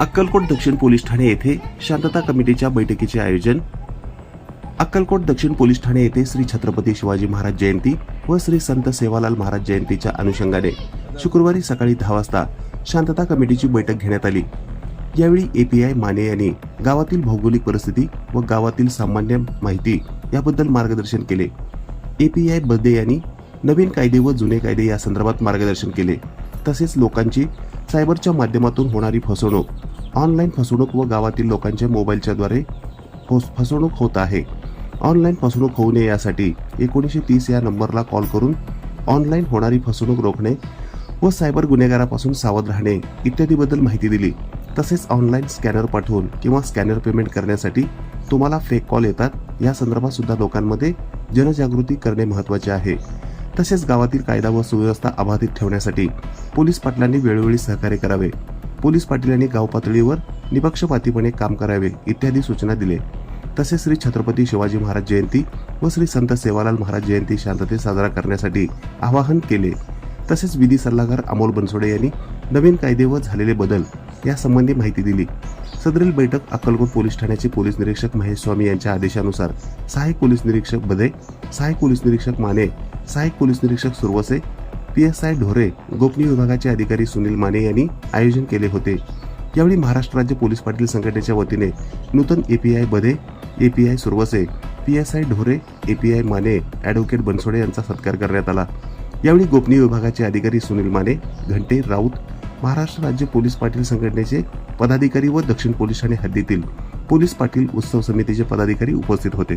अक्कलकोट दक्षिण पोलीस ठाणे येथे शांतता कमिटीच्या बैठकीचे आयोजन. अक्कलकोट दक्षिण पोलीस ठाणे येथे श्री छत्रपती शिवाजी महाराज जयंती व श्री संत सेवालाल महाराज जयंतीच्या अनुषंगाने शुक्रवारी सकाळी दहा वाजता शांतता कमिटीची बैठक घेण्यात आली. यावेळी एपीआय माने यांनी गावातील भौगोलिक परिस्थिती व गावातील सामान्य माहिती याबद्दल मार्गदर्शन केले. एपीआय बदे यांनी नवीन कायदे व जुने कायदे या संदर्भात मार्गदर्शन केले. तसेच लोकांची सायबरच्या माध्यमातून होणारी फसवणूक ऑनलाईन फसवणूक व गावातील लोकांच्या मोबाईलच्या द्वारे फसवणूक होत आहे. ऑनलाईन फसवणूक होऊ नये यासाठी एकोणीसशे तीस या नंबरला कॉल करून ऑनलाईन होणारी फसवणूक रोखणे व सायबर गुन्हेगारापासून सावध राहणे इत्यादीबद्दल माहिती दिली. तसेच ऑनलाईन स्कॅनर पाठवून किंवा स्कॅनर पेमेंट करण्यासाठी तुम्हाला फेक कॉल येतात. या संदर्भात सुद्धा लोकांमध्ये जनजागृती करणे महत्त्वाचे आहे. तसेच गावातील कायदा व सुव्यवस्था अबाधित ठेवण्यासाठी पोलीस पाटलांनी वेळोवेळी सहकार्य करावे. पोलीस पाटीलांनी गाव पातळीवर निपक्षपातीपणे काम करावे इत्यादी सूचना दिले. तसेच श्री छत्रपती शिवाजी महाराज जयंती व श्री संत सेवालाल महाराज जयंती शांततेत साजरा करण्यासाठी आवाहन केले. तसेच विधी सल्लागार अमोल बनसोडे यांनी नवीन कायदे व झालेले बदल यासंबंधी माहिती दिली. सदरील बैठक अक्कलकोट पोलीस ठाण्याचे पोलीस निरीक्षक महेश स्वामी यांच्या आदेशानुसार सहाय्यक पोलीस निरीक्षक बदे सहाय्यक पोलीस निरीक्षक माने सहाय्यक पोलीस निरीक्षक सुरवसे पी एस आय ढोरे गोपनीय विभागाचे अधिकारी सुनील माने यांनी आयोजन केले होते. यावेळी महाराष्ट्र राज्य पोलीस पाटील संघटनेच्या वतीने Nutan API Bade API Survase P S I Dhore API Mane advocate Bansode यांचा सत्कार करण्यात आला. यावेळी गोपनीय विभागाचे अधिकारी सुनील माने घंटे राऊत महाराष्ट्र राज्य पोलीस पाटील संघटनेचे पदाधिकारी व दक्षिण पोलीस ठाणे हद्दीतील पोलीस पाटील उत्सव समितीचे पदाधिकारी उपस्थित होते.